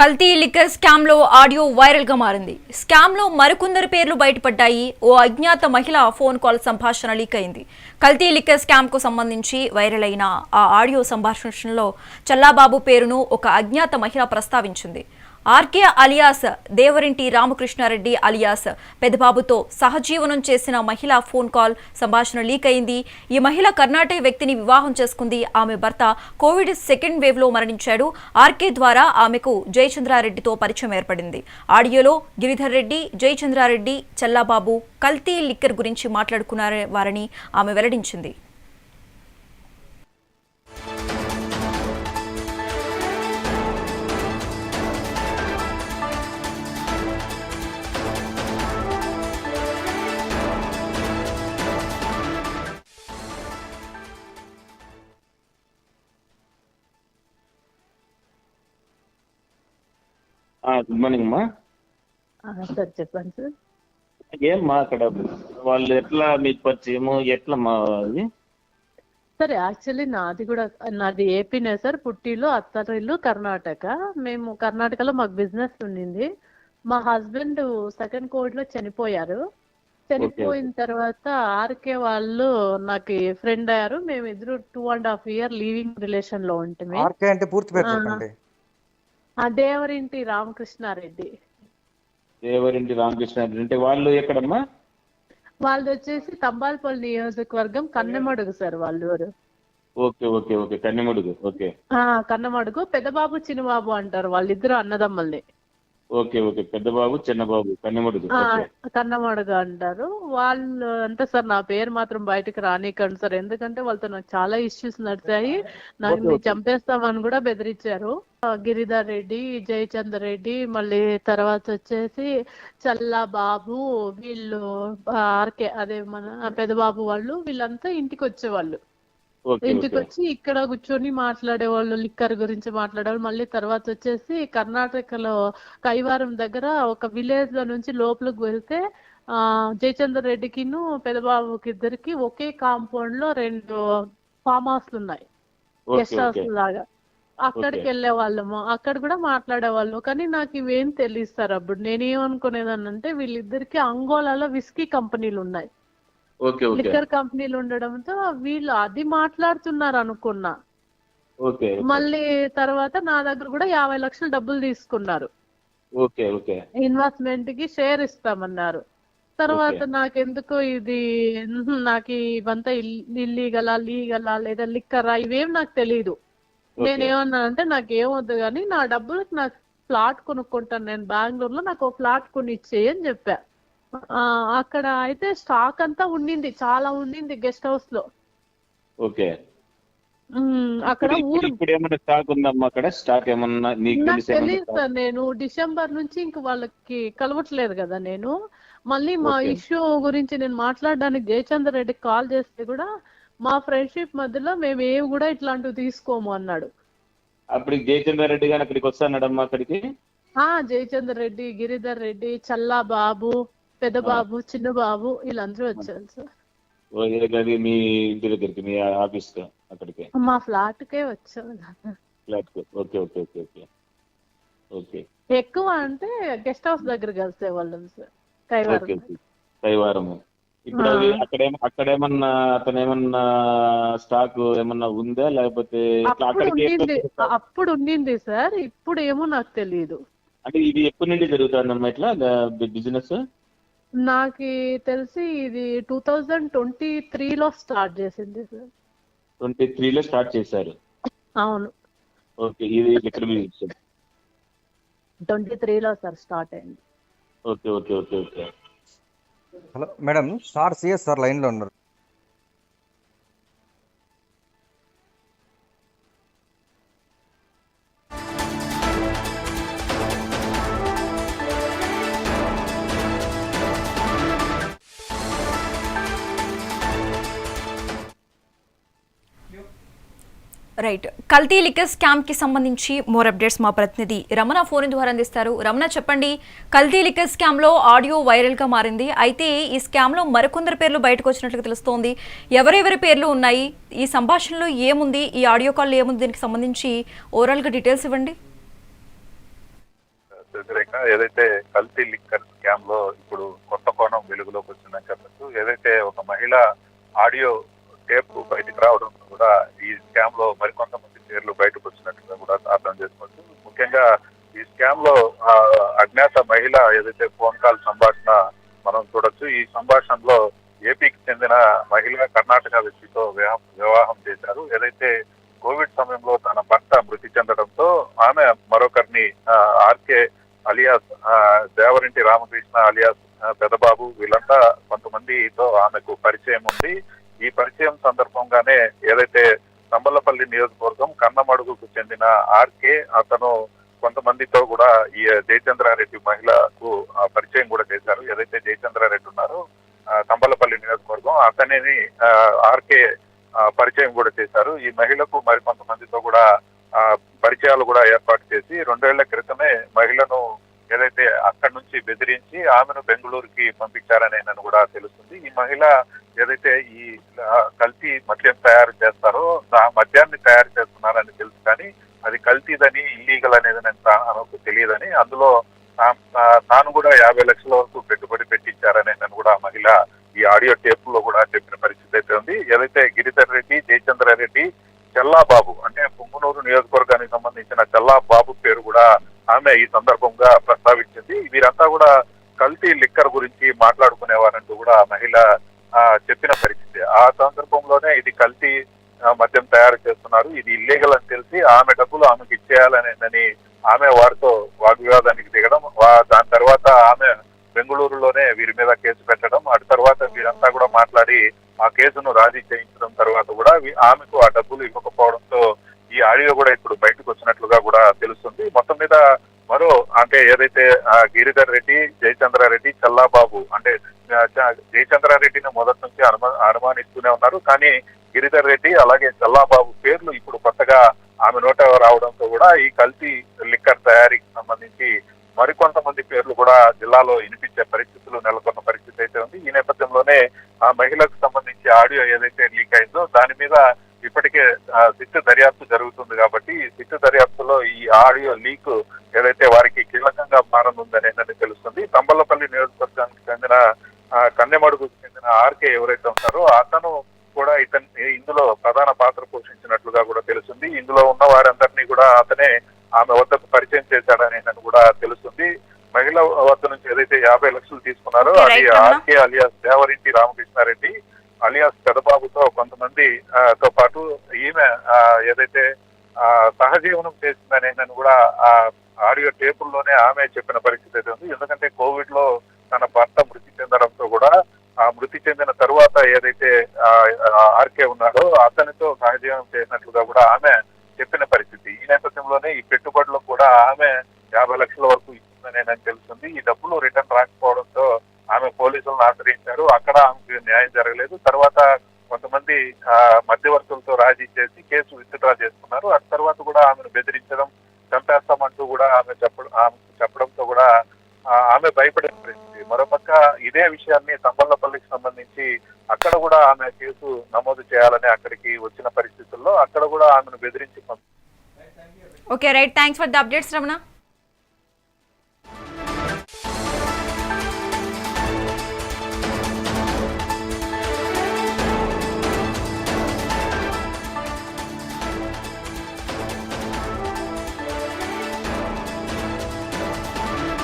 కల్తీ లిక్కర్ స్కామ్లో ఆడియో వైరల్గా మారింది. స్కామ్లో మరికొందరు పేర్లు బయటపడ్డాయి. ఓ అజ్ఞాత మహిళ ఫోన్ కాల్ సంభాషణ లీక్ అయింది. కల్తీ లిక్కర్ స్కామ్కు సంబంధించి వైరల్ అయిన ఆ ఆడియో సంభాషణలో చల్లాబాబు పేరును ఒక అజ్ఞాత మహిళ ప్రస్తావించింది. RK alias Devarinti Ramakrishna Reddy alias పెదబాబుతో సహజీవనం చేసిన మహిళ ఫోన్ కాల్ సంభాషణ లీక్ అయింది. ఈ మహిళ కర్ణాటక వ్యక్తిని వివాహం చేసుకుంది. ఆమె భర్త కోవిడ్ సెకండ్ వేవ్లో మరణించాడు. ఆర్కే ద్వారా ఆమెకు జయచంద్రారెడ్డితో పరిచయం ఏర్పడింది. ఆడియోలో గిరిధర్ రెడ్డి జయచంద్రారెడ్డి చల్లాబాబు కల్తీ లిక్కర్ గురించి మాట్లాడుకున్నారని ఆమె వెల్లడించింది. గుడ్ మార్నింగ్ అమ్మా. సార్ చెప్పండి సార్ ఏమ్మా అక్కడ? వాళ్ళు ఎట్లా పరిచయము? ఎట్లా మా అది? సార్ యాక్చువల్లీ నాది కూడా నాది ఏపీనే సార్ పుట్టిలో అత్తరిల్లు కర్ణాటక. మేము కర్ణాటకలో మాకు బిజినెస్ ఉండింది. మా హస్బెండ్ సెకండ్ కోవిడ్లో చనిపోయారు. చనిపోయిన తర్వాత ఆర్కే వాళ్ళు నాకు ఫ్రెండ్ అయ్యారు. మేము ఇద్దరు two and half year living రిలేషన్లో ఉంటుంది ఆర్కే అంటే పూర్తి పేరు ఆ. చెప్పండి. ఆ దేవరింటి రామకృష్ణారెడ్డి. దేవరింటి రామకృష్ణ అంటే వాళ్ళు ఎక్కడమ్మా? వాళ్ళు వచ్చేసి తంబాలపల్లి నియోజకవర్గం కన్నెమడుగు సార్ వాళ్ళు. Okay okay okay. Kannimadugu okay. ఆ కన్నమడుగు. పెద్దబాబు చిన్నబాబు అంటారు వాళ్ళిద్దరు అన్నదమ్మల్ని. Okay okay. పెద్దబాబు చిన్నబాబు కన్నిముడుగు. ఆ, ఓకే. కన్నమడుగు అంటారు. వాళ్ళు అంటే సార్ నా పేరు మాత్రం బయటకు రానికండి సార్. ఎందుకంటే వాళ్ళతో నాకు చాలా ఇష్యూస్ నడిచాయి. నాకు చంపేస్తామని కూడా బెదిరించారు. గిరిధర్ రెడ్డి జయచంద్ర రెడ్డి మళ్ళీ తర్వాత వచ్చేసి చల్లా బాబు వీళ్ళు ఆర్కే అదే మన పెద్దబాబు వాళ్ళు వీళ్ళంతా ఇంటికి వచ్చేవాళ్ళు. ఇంటికి వచ్చి ఇక్కడ కూర్చొని మాట్లాడేవాళ్ళు లిక్కర్ గురించి మాట్లాడేవాళ్ళు మళ్ళీ తర్వాత వచ్చేసి కర్ణాటకలో కైవారం దగ్గర ఒక విలేజ్లో నుంచి లోపలికి వెళ్తే ఆ జయచంద్ర రెడ్డికిను పెదబాబుకి ఇద్దరికి ఒకే కాంపౌండ్లో రెండు ఫామ్ హౌస్లు ఉన్నాయి. గెస్ట్ హౌస్ లాగా. అక్కడికి వెళ్ళే వాళ్ళము. అక్కడ కూడా మాట్లాడేవాళ్ళు కానీ నాకు ఇవేం తెలియదు సార్ అప్పుడు. నేనేమనుకునేదానంటే వీళ్ళిద్దరికి అంగోలాలో విస్కీ కంపెనీలు ఉన్నాయి. లిక్కర్ కంపెనీలు ఉండడంతో వీళ్ళు అది మాట్లాడుతున్నారు అనుకున్నా. మళ్ళీ తర్వాత నా దగ్గర కూడా యాభై లక్షలు డబ్బులు తీసుకున్నారు. ఇన్వెస్ట్మెంట్కి షేర్ ఇస్తామన్నారు. తర్వాత నాకెందుకో ఇది నాకు ఇవంతా ఇల్లీగలా లీగలా లేదా లిక్కరా ఇవేం నాకు తెలియదు నేనేమన్నానంటే నాకు ఏమొద్దు కానీ నా డబ్బులకు నాకు ఫ్లాట్ కొనుక్కుంటాను. నేను బెంగళూరులో నాకు ఒక ఫ్లాట్ కొని ఇచ్చేయి అని చెప్పా. అక్కడ అయితే స్టాక్ అంతా ఉండింది చాలా ఉండింది గెస్ట్ హౌస్లో ఓకే అక్కడ ఇప్పుడు- ఊరు ఇప్పుడు ఏమన్నా స్టాక్ ఉందమ్మా అక్కడ? స్టాక్ ఏమన్నా నీకు తెలియదు? సార్ నేను డిసెంబర్ నుంచి ఇంక వాళ్ళకి కలవట్లేదు కదా నేను. మళ్ళీ మా. ఇష్యూ గురించి నేను మాట్లాడడానికి జయచంద్ర రెడ్డికి కాల్ చేస్తే కూడా మా ఫ్రెండ్షిప్ మధ్యలో మేము ఏవి కూడా ఇట్లాంటివి తీసుకోము అన్నాడు. అప్పుడు జయచంద్ర రెడ్డి గారు అక్కడికి వస్తానడమ్మా అక్కడికి? ఆ జయచంద్ర రెడ్డి గిరిధర్ రెడ్డి చల్లా బాబు పెద్ద బాబు చిన్న బాబు వీళ్ళందరూ వచ్చారు సార్. గది మీ ఇంటి దగ్గరికి మీ ఆఫీస్ అక్కడికి? మా ఫ్లాట్ కే వచ్చారు. Flat okay okay okay okay. Okay. ఎక్కువ అంటే గెస్ట్ హౌస్ దగ్గర కలిసే వాళ్ళం సార్ కైవారము. ఇప్పుడు. అది అక్కడేమ అక్కడేమన్నా అతను ఏమన్నా స్టాక్ ఏమన్నా ఉందా? లేకపోతే అప్పుడు ఉండింది. సార్? ఇప్పుడు ఏమో నాకు తెలియదు అంటే ఇది ఎప్పటి నుండి జరుగుతుందమ్మా ఇట్లా బిజినెస్? నాకు తెలిసి ఇది టూ థౌజండ్ ట్వంటీ త్రీలో స్టార్ట్ చేసింది సార్. ట్వంటీ త్రీలో స్టార్ట్ చేశారు. అవును. ఓకే ఇది బిజినెస్ ట్వంటీ త్రీలో సార్ స్టార్ట్ అయింది. Okay okay okay okay. Hello madam star CS sir లైన్లో ఉన్నారు. రైట్. కల్తీ లిక్కర్ స్కామ్కి సంబంధించి మోర్ అప్డేట్స్ మా ప్రతినిధి రమణ ఫోన్ ద్వారా అందిస్తారు. రమణ చెప్పండి. కల్తీ లిక్కర్ స్కామ్లో ఆడియో వైరల్గా మారింది. అయితే ఈ స్కామ్లో మరికొందరు పేర్లు బయటకు వచ్చినట్లుగా తెలుస్తోంది. ఎవరెవరి పేర్లు ఉన్నాయి? ఈ సంభాషణలో ఏముంది? ఈ ఆడియో కాల్ ఏముంది? దీనికి సంబంధించి ఓవరాల్గా డీటెయిల్స్ ఇవ్వండి. ఏదైతే కల్తీ లిక్కర్ స్కామ్లో ఇప్పుడు కొత్త కోణం వెలుగులోకి వచ్చిందని చెప్పచ్చు. ఏదైతే ఒక మహిళ ఆడియో టేప్ బయటకు రావడం కూడా ఈ స్కామ్లో మరికొంతమంది పేర్లు బయటకు వచ్చినట్టుగా కూడా అర్థం చేసుకోవచ్చు. ముఖ్యంగా ఈ స్కామ్లో అజ్ఞాత మహిళ ఏదైతే ఫోన్ కాల్ సంభాషణ మనం చూడొచ్చు ఈ సంభాషణలో ఏపీకి చెందిన మహిళ కర్ణాటక వ్యక్తితో వివాహం వివాహం చేశారు. ఏదైతే కోవిడ్ సమయంలో తన భర్త మృతి చెందడంతో ఆమె మరొకరిని RK alias Devarinti Ramakrishna alias Pedababu వీళ్ళంతా కొంతమందితో ఆమెకు పరిచయం ఉంది ఈ పరిచయం సందర్భంగానే ఏదైతే తంబలపల్లి నియోజకవర్గం కన్నమడుగుకు చెందిన ఆర్కే అతను కొంతమందితో కూడా ఈ జయచంద్రారెడ్డి మహిళకు పరిచయం కూడా చేశారు. ఏదైతే జయచంద్రారెడ్డి ఉన్నారో సంబలపల్లి తంబలపల్లి నియోజకవర్గం అతనిని ఆర్కే పరిచయం కూడా చేశారు. ఈ మహిళకు మరి కొంతమందితో కూడా పరిచయాలు కూడా ఏర్పాటు చేసి రెండేళ్ళ క్రితమే మహిళను ఏదైతే అక్కడి నుంచి బెదిరించి ఆమెను బెంగళూరుకి పంపించారని నన్ను కూడా తెలుస్తుంది. ఈ మహిళ ఏదైతే ఈ కల్తీ మద్యం తయారు చేస్తారో ఆ మద్యాన్ని తయారు చేస్తున్నారని తెలుసు కానీ అది కల్తీదని ఇల్లీగల్ అనేది నాకు తెలియదని అందులో తాను కూడా యాభై లక్షల వరకు పెట్టుబడి పెట్టించారని నన్ను కూడా మహిళ ఈ ఆడియో టేప్లో కూడా చెప్పిన పరిస్థితి అయితే ఉంది. ఏదైతే గిరిధర్ రెడ్డి జయచంద్రారెడ్డి చెల్లాబాబు అంటే పుంగనూరు నియోజకవర్గానికి సంబంధించిన చెల్లాబాబు పేరు కూడా ఆమె ఈ సందర్భంగా ప్రస్తావించింది. వీరంతా కూడా కల్తీ లిక్కర్ గురించి మాట్లాడుకునేవారంటూ చెప్పిన పరిస్థితి. ఆ సందర్భంలోనే ఇది కల్తీ మద్యం తయారు చేస్తున్నారు. ఇది ఇల్లీగల్ అని తెలిసి ఆమె డబ్బులు ఆమెకి ఇచ్చేయాలనేదని ఆమె వారితో వాగ్వివాదానికి దిగడం వా- దాని తర్వాత ఆమె బెంగళూరులోనే వీరి మీద కేసు పెట్టడం అటు తర్వాత వీరంతా కూడా మాట్లాడి ఆ కేసును రాజీ చేయించడం తర్వాత కూడా ఆమెకు ఆ డబ్బులు ఇవ్వకపోవడంతో ఈ ఆడియో కూడా ఇప్పుడు బయటకు వచ్చినట్లుగా కూడా తెలుస్తుంది. మొత్తం మీద మరో అంటే ఏదైతే గిరిధర్ రెడ్డి జయచంద్రారెడ్డి చల్లాబాబు అంటే జయచంద్రారెడ్డిని మొదటి నుంచి అనుమా అనుమానిస్తూనే ఉన్నారు. కానీ గిరిధర్ రెడ్డి అలాగే చల్లాబాబు పేర్లు ఇప్పుడు కొత్తగా ఆమె నోట రావడంతో కూడా ఈ కల్తీ లిక్కర్ తయారీకి సంబంధించి మరికొంతమంది పేర్లు కూడా జిల్లాలో వినిపించే పరిస్థితులు నెలకొన్న పరిస్థితి అయితే ఉంది. ఈ నేపథ్యంలోనే ఆ మహిళకు సంబంధించి ఆడియో ఏదైతే లీక్ అయిందో దాని మీద ఇప్పటికే ఆ, సిట్టు దర్యాప్తు జరుగుతుంది కాబట్టి ఈ సిట్టు దర్యాప్తులో ఈ ఆడియో లీక్ ఏదైతే వారికి కీలకంగా మారనుందనేది తెలుస్తుంది. తంబలపల్లి నియోజకవర్గానికి చెందిన కన్నెమడుగుకు చెందిన ఆర్కే ఎవరైతే ఉంటారో అతను కూడా ఇతని ఇందులో ప్రధాన పాత్ర పోషించినట్లుగా కూడా తెలుస్తుంది. ఇందులో ఉన్న వారందరినీ కూడా అతనే ఆమె వద్దకు పరిచయం చేశాడని కూడా తెలుస్తుంది. మహిళ వద్ద నుంచి ఏదైతే యాభై లక్షలు తీసుకున్నారో అది. RK alias Devarinti Ramakrishna Reddy alias పెదబాబుతో తో పాటు ఈమె ఏదైతే సహజీవనం చేసిందని నన్ను కూడా ఆ ఆడియో టేపుల్లోనే ఆమె చెప్పిన పరిస్థితి అయితే ఉంది. ఎందుకంటే కోవిడ్లో తన భర్త మృతి చెందడంతో కూడా ఆ మృతి చెందిన తరువాత ఏదైతే ఆర్కే ఉన్నాడో అతనితో సహజీవనం చేసినట్లుగా కూడా ఆమె చెప్పిన పరిస్థితి. ఈ నేపథ్యంలోనే ఈ పెట్టుబడులకు కూడా ఆమె యాభై లక్షల వరకు ఇచ్చిందని నాకు తెలుస్తుంది. ఈ డబ్బులు రిటర్న్ రాకపోవడంతో ఆమె పోలీసులను ఆశ్రయించారు. అక్కడ ఆమెకు న్యాయం జరగలేదు. తర్వాత కొంతమంది ఆ, మధ్యవర్తులతో రాజీ చేసి కేసు విత్డ్రా చేసుకున్నారు. ఆ తర్వాత కూడా ఆమెను బెదిరించడం చంపేస్తామంటూ కూడా ఆమె చెప్పడం ఆమె చెప్పడంతో కూడా ఆమె భయపడే పరిస్థితి. మరోపక్క ఇదే విషయాన్ని తంబల్లపల్లికి సంబంధించి అక్కడ కూడా ఆమె కేసు నమోదు చేయాలని అక్కడికి వచ్చిన పరిస్థితుల్లో అక్కడ కూడా ఆమెను బెదిరించి పంపి okay right thanks for the updates Ramana.